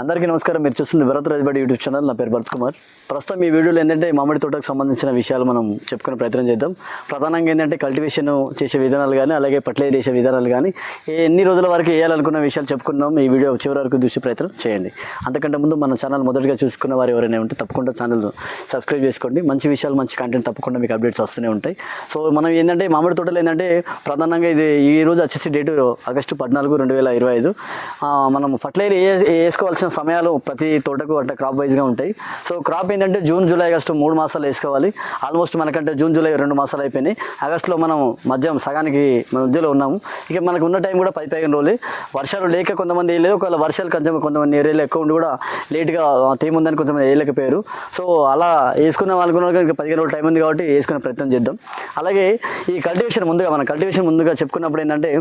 అందరికీ నమస్కారం. మీరు చూస్తుంది భరత్ రాజబడి యూట్యూబ్ ఛానల్. నా పేరు భరత్ కుమార్. ప్రస్తుతం ఈ వీడియోలో ఏంటంటే మామిడి తోటకు సంబంధించిన విషయాలు మనం చెప్పుకునే ప్రయత్నం చేద్దాం. ప్రధానంగా ఏంటంటే కల్టివేషన్ చేసే విధానాలు కానీ అలాగే పట్లే చేసే విధానాలు కానీ ఏ ఎన్ని రోజుల వరకు వేయాలనుకున్న విషయాలు చెప్పుకున్నాం ఈ వీడియో చివరి వరకు చూసే ప్రయత్నం చేయండి. అంతకంటే ముందు మన ఛానల్ మొదటిగా చూసుకున్న వారు ఎవరైనా ఉంటే తప్పకుండా ఛానల్ సబ్స్క్రైబ్ చేసుకోండి. మంచి విషయాలు మంచి కంటెంట్ తప్పకుండా మీకు అప్డేట్స్ వస్తూనే ఉంటాయి. సో మనం ఏంటంటే మామిడి తోటలు ఏంటంటే ప్రధానంగా ఇది ఈ రోజు వచ్చేసి డేటు ఆగస్టు పద్నాలుగు రెండు వేల ఇరవై ఐదు. మనం ఫర్టిలైజర్ వేసుకోవాలి వేసుకోవాల్సిన సమయాలు ప్రతి తోటకు అంటే క్రాప్ వైజ్గా ఉంటాయి. సో క్రాప్ ఏంటంటే జూన్ జూలై ఆగస్టు మూడు మాసాలు వేసుకోవాలి. ఆల్మోస్ట్ మనకంటే జూన్ జూలై రెండు మాసాలు అయిపోయినాయి. ఆగస్టులో మనం మధ్యం సగానికి మధ్యలో ఉన్నాము. ఇక మనకు ఉన్న టైం కూడా పది పదిహేను రోజులు వర్షాలు లేక కొంతమంది వేయలేదు ఒకవేళ వర్షాలు కొంచెం కొంతమంది ఏరియాలో ఎక్కువ ఉండి కూడా లేట్గా తేమ ఉందని కొంతమంది వేయలేకపోయారు సో అలా వేసుకున్న వాళ్ళకు ఇంకా పదిహేను రోజులు టైం ఉంది కాబట్టి వేసుకునే ప్రయత్నం చేద్దాం. అలాగే ఈ కల్టివేషన్ ముందుగా మనం కల్టివేషన్ ముందుగా చెప్పుకున్నప్పుడు ఏంటంటే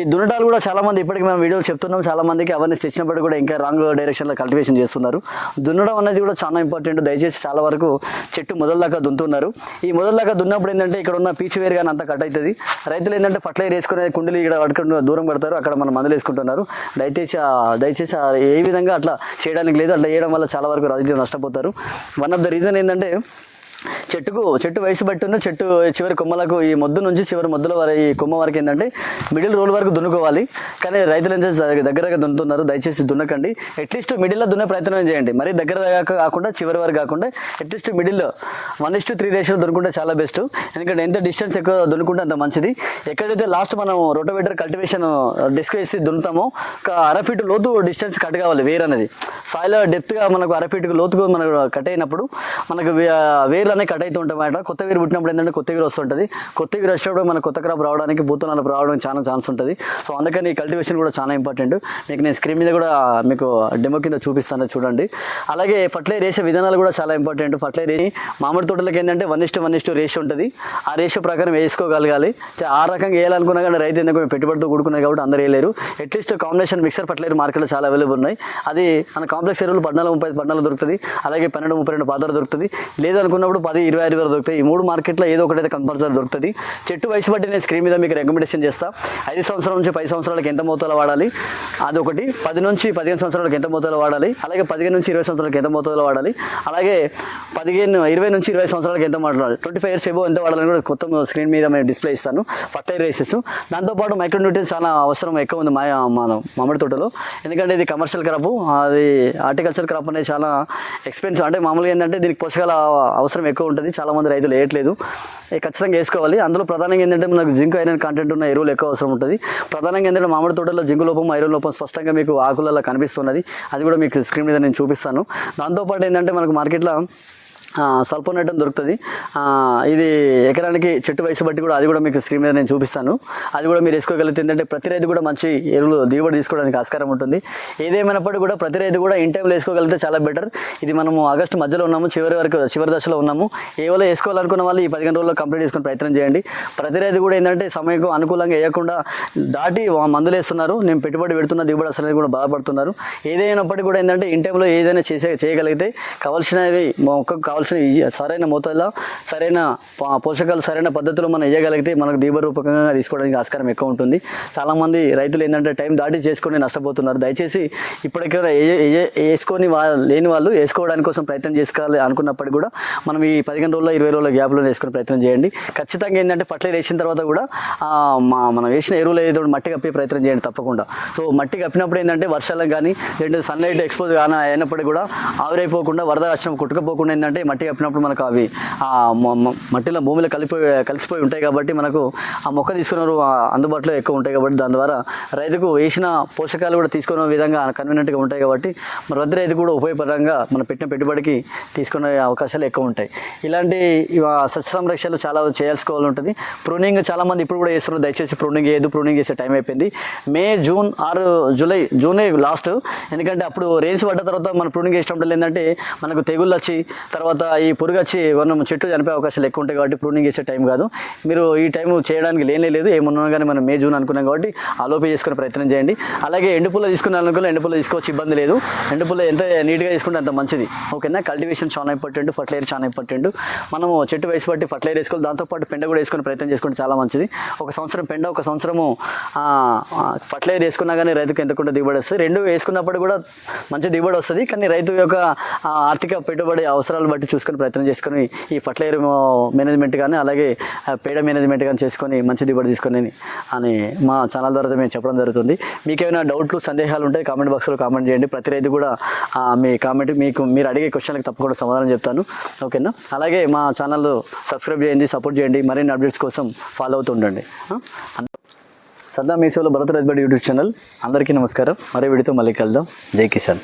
ఈ దున్నటాలు కూడా చాలామంది ఇప్పటికీ ఇప్పటికి మనం వీడియోలు చెప్తున్నాం. చాలామందికి అవన్నీ అవేర్నెస్ తెచ్చినప్పుడు కూడా ఇంకా రాంగ్ డైరెక్షన్లో కల్టివేషన్ చేస్తున్నారు. దున్నడం అనేది కూడా చాలా ఇంపార్టెంట్. దయచేసి చాలా వరకు చెట్టు మొదలదాకా దున్నుతున్నారు. ఈ మొదలదాకా దున్నప్పుడు ఏంటంటే ఇక్కడ ఉన్న పీచు వేరు కానీ అంతా కట్ అవుతుంది. రైతులు ఏంటంటే ఫర్టిలైజర్ వేసుకునే కుండీలు ఇక్కడ పట్టుకుని దూరం పెడతారు. అక్కడ మన మందులు వేసుకుంటున్నారు. దయచేసి ఆ- దయచేసి ఆ ఏ విధంగా అట్లా చేయడానికి లేదు. అట్లా చేయడం వల్ల చాలా వరకు రైతులు నష్టపోతారు. వన్ ఆఫ్ ద రీజన్ ఏంటంటే చెట్టుకు చెట్టు వయసు బట్టి ఉన్న చెట్టు చివరి కొమ్మలకు ఈ మొద్దు నుంచి చివరి మొద్దుల వారి ఈ కొమ్మ వరకు ఏంటంటే మిడిల్ రోల్ వరకు దున్నుకోవాలి. కానీ రైతులు ఏం దగ్గరగా దున్నుతున్నారు. దయచేసి దున్నకండి. అట్లీస్ట్ మిడిల్లో దున్నే ప్రయత్నం చేయండి. మరి దగ్గర కాకుండా చివరి వరకు కాకుండా at least middle one is to three ratio దున్నుకుంటే చాలా బెస్ట్ ఎందుకంటే ఎంత డిస్టెన్స్ ఎక్కువ దున్నుకుంటే అంత మంచిది. ఎక్కడైతే లాస్ట్ మనం రోటోవేటర్ కల్టివేషన్ డిస్క్ వేసి దున్నుతామో ఒక అర ఫీట్ లోతు డిస్టెన్స్ కట్ కావాలి వేర్ అనేది సాయిల్ డెప్త్గా మనకు అర ఫీట్కి లోతుగా మనకు కట్ అయినప్పుడు మనకు వేర్ వేర్లు అనేవి కట్ అవుతూ ఉంటాయి అన్నమాట కొత్త వీరు పుట్టినప్పుడు ఏంటంటే కొత్త వీరు వస్తుంటుంది. కొత్త వీరు వచ్చినప్పుడు మన కొత్త క్రాప్ రావడానికి పూతనాలు రావడానికి చాలా ఛాన్స్ ఉంటుంది. సో అందుకని కల్టివేషన్ కూడా చాలా ఇంపార్టెంట్. మీకు నేను స్క్రీన్ మీద కూడా మీకు డెమో కింద చూపిస్తాను చూడండి. అలాగే ఫర్టిలైజర్ వేసే విధానాలు కూడా చాలా ఇంపార్టెంట్. ఫర్టిలైజర్ మామిడి తోటలకు ఏంటంటే one is to one is to ratio ఉంటుంది. ఆ రేషియో ప్రకారం వేసుకోగలగాలి. ఆ రకంగా వేయాలనుకున్నా కానీ రైతు ఎందుకు పెట్టుబడితో కూడుకున్నాయి కాబట్టి అందరూ వేయలేరు. At least combination mixer fertilizer మార్కెట్లో చాలా అవైలబుల్ ఉన్నాయి. అది మన కాంప్లెక్స్ ఎరువులు పద్నాలుగు ముప్పై పద్నాలుగు దొరుకుతుంది. అలాగే పన్నెండు ముప్పై రెండు పాదాలు దొరుకుతుంది. లేదనుకున్నప్పుడు పది ఇరవై ఐదు వేలు దొరుకుతాయి. ఈ మూడు మార్కెట్లో ఏదో ఒకటి అయితే కంపల్సరీ దొరుకుతుంది. చెట్టు వయసు బట్టి నేను స్క్రీన్ మీద మీకు రికమెండేషన్ చేస్తా. ఐదు సంవత్సరాల నుంచి పది సంవత్సరాలకు ఎంత మోతాలో వాడాలి? అదొకటి. పది నుంచి పదిహేను సంవత్సరాలకు ఎంత మోతాలో వాడాలి? అలాగే పదిహేను నుంచి ఇరవై సంవత్సరాలకు ఎంత మోతాదులో వాడాలి? అలాగే పదిహేను ఇరవై నుంచి ఇరవై సంవత్సరాలకు ఎంత మాట్లాడాలి ట్వంటీ ఫైవ్ ఇయర్స్ ఏవో ఎంత వాడాలని కూడా కొత్త స్క్రీన్ మీద మేము డిస్ప్లే ఇస్తాను. ఫర్టైల్ రేసెస్ దాంతోపాటు మైక్రో న్యూట్రియన్స్ చాలా అవసరం ఎక్కువ ఉంది మా మన మామిడి తోటలో. ఎందుకంటే ఇది కమర్షియల్ క్రాప్ అది హార్టికల్చర్ క్రాప్ అనేది చాలా ఎక్స్పెన్సివ్ అంటే మామూలుగా ఏంటంటే దీనికి పోషకాల అవసరం ఎక్కువ ఉంటుంది. చాలామంది రైతులు వేయట్లేదు. ఖచ్చితంగా వేసుకోవాలి. అందులో ప్రధానంగా ఏంటంటే మనకు జింక్ ఐరన్ కంటెంట్ ఉన్న ఎరువులు ఎక్కువ అవసరం ఉంటుంది. ప్రధానంగా ఏంటంటే మామిడి తోటలో జింకు లోపం ఐరన్ లోపం స్పష్టంగా మీకు ఆకులలో కనిపిస్తున్నది. అది కూడా మీకు స్క్రీన్ మీద నేను చూపిస్తాను. దాంతోపాటు ఏంటంటే మనకు మార్కెట్లో సల్పోనేటం దొరుకుతుంది. ఇది ఎకరానికి చెట్టు వయసు బట్టి కూడా అది కూడా మీకు స్క్రీన్ మీద నేను చూపిస్తాను. అది కూడా మీరు వేసుకోగలిగితే ఏంటంటే ప్రతి రైతు కూడా మంచి ఎరువులు దిగుబడి తీసుకోవడానికి ఆస్కారం ఉంటుంది. ఏదేమైనప్పటికీ కూడా ప్రతి రైతు కూడా ఇన్ టైంలో వేసుకోగలిగితే చాలా బెటర్. ఇది మనము ఆగస్టు మధ్యలో ఉన్నాము చివరి వరకు చివరి దశలో ఉన్నాము. ఏవో వేసుకోవాలనుకున్న వాళ్ళు ఈ పదిహేను రోజుల్లో కంప్లీట్ చేసుకుని ప్రయత్నం చేయండి. ప్రతి రైతు కూడా ఏంటంటే సమయం అనుకూలంగా వేయకుండా దాటి మందులు వేస్తున్నారు. నేను పెట్టుబడి పెడుతున్న దిగుబడి అసలు కూడా బాధపడుతున్నారు. ఏదైనప్పటికీ కూడా ఏంటంటే ఇన్ టైంలో ఏదైనా చేసే చేయగలిగితే కావాల్సినవి మొక్కకు కావాల్సిన సరైన మోతాదులో సరైన పోషకాలు సరైన పద్ధతిలో మనం వేయగలిగితే మనకు దిగుబడి రూపకంగా తీసుకోవడానికి ఆస్కారం ఎక్కువ ఉంటుంది. చాలామంది రైతులు ఏంటంటే టైం దాటి చేసుకొని నష్టపోతున్నారు. దయచేసి ఇప్పటికైనా ఏ- ఏ- వేసుకొని లేని వాళ్ళు వేసుకోవడానికి కోసం ప్రయత్నం చేసుకోవాలి అనుకున్నప్పటికీ కూడా మనం ఈ పదిహేను రోజుల్లో ఇరవై రోజుల గ్యాప్లో వేసుకునే ప్రయత్నం చేయండి. ఖచ్చితంగా ఏంటంటే పట్ల వేసిన తర్వాత కూడా మా మనం వేసిన ఎరువులు ఏదో మట్టి కప్పే ప్రయత్నం చేయండి తప్పకుండా. సో మట్టి కప్పినప్పుడు ఏంటంటే వర్షాలకు కానీ లేదంటే సన్లైట్ ఎక్స్పోజ్ కానీ అయినప్పటికీ కూడా ఆవిరైపోకుండా వరద వచ్చిన కుట్టుకపోకుండా ఏంటంటే మట్టి కప్పినప్పుడు మనకు అవి ఆ మట్టిలో భూమిలో కలిపి కలిసిపోయి ఉంటాయి కాబట్టి మనకు ఆ మొక్క తీసుకున్న అందుబాటులో ఎక్కువ ఉంటాయి కాబట్టి దాని ద్వారా రైతుకు వేసిన పోషకాలు కూడా తీసుకునే విధంగా కన్వీనియంట్గా ఉంటాయి కాబట్టి మన ప్రతి రైతు కూడా ఉపయోగపరంగా మనం పెట్టిన పెట్టుబడికి తీసుకునే అవకాశాలు ఎక్కువ ఉంటాయి. ఇలాంటి సస్య సంరక్షణలు చాలా చేయాల్సుకోవాలి ఉంటుంది. ప్రూనింగ్ చాలామంది ఇప్పుడు కూడా చేస్తున్నారు. దయచేసి ప్రూనింగ్ ఏదో ప్రూనింగ్ చేసే టైం అయిపోయింది. మే జూన్ ఆరు జూలై జూనే లాస్ట్. ఎందుకంటే అప్పుడు రేన్స్ పడ్డ తర్వాత మన ప్రూనింగ్ చేసినప్పుడు ఏంటంటే మనకు తెగుళ్ళు వచ్చి తర్వాత తర్వాత ఈ పురుగు వచ్చి మనం చెట్టు చనిపోయే అవకాశాలు ఎక్కువ ఉంటాయి కాబట్టి ప్రూనింగ్ చేసే టైం కాదు. మీరు ఈ టైం చేయడానికి లేనే లేదు. ఏమున్నా కానీ మనం మే జూన్ అనుకున్నాం కాబట్టి ఆలోపే చేసుకునే ప్రయత్నం చేయండి. అలాగే ఎండుపుల్ల తీసుకున్నారనుకో ఎండుపుల్ల తీసుకోవచ్చు ఇబ్బంది లేదు. ఎండుపుల్ల ఎంత నీట్గా తీసుకుంటే అంత మంచిది. ఓకేనా కల్టివేషన్ చాలా ఇంపార్టెంట్ ఫర్టిలైజర్ చాలా ఇంపార్టెంట్ మనము చెట్టు వయసు బట్టి ఫర్టిలైజర్ వేసుకోవాలి. దాంతోపాటు పెండ కూడా వేసుకునే ప్రయత్నం చేసుకుంటే చాలా మంచిది. ఒక సంవత్సరం పెండ ఒక సంవత్సరము ఫర్టిలైజర్ వేసుకున్నా కానీ రైతుకు ఎంత కూడా దిగుబడి వస్తుంది. రెండు వేసుకున్నప్పుడు కూడా మంచి దిగుబడి వస్తుంది. కానీ రైతు యొక్క ఆర్థిక పెట్టుబడి అవసరాలు బట్టి చూసుకొని ప్రయత్నం చేసుకుని ఈ ఫర్టిలైజర్ మేనేజ్మెంట్ కానీ అలాగే పేడ మేనేజ్మెంట్ కానీ చేసుకొని మంచి దిగుబడి తీసుకొని అని మా ఛానల్ ద్వారా మేము చెప్పడం జరుగుతుంది. మీకు ఏమైనా డౌట్లు సందేహాలు ఉంటే కామెంట్ బాక్స్లో కామెంట్ చేయండి. ప్రతి రైతు కూడా మీ కామెంట్ మీకు మీరు అడిగే క్వశ్చన్లకు తప్పకుండా సమాధానం చెప్తాను. ఓకేనా? అలాగే మా ఛానల్ సబ్స్క్రైబ్ చేయండి సపోర్ట్ చేయండి. మరిన్ని అప్డేట్స్ కోసం ఫాలో అవుతూ ఉండండి. సద్దా మీసేవలో భరత్ రైతుబడి యూట్యూబ్ ఛానల్. అందరికీ నమస్కారం. మరే వీడితో మళ్ళీ కలుద్దాం. జై కిసాన్.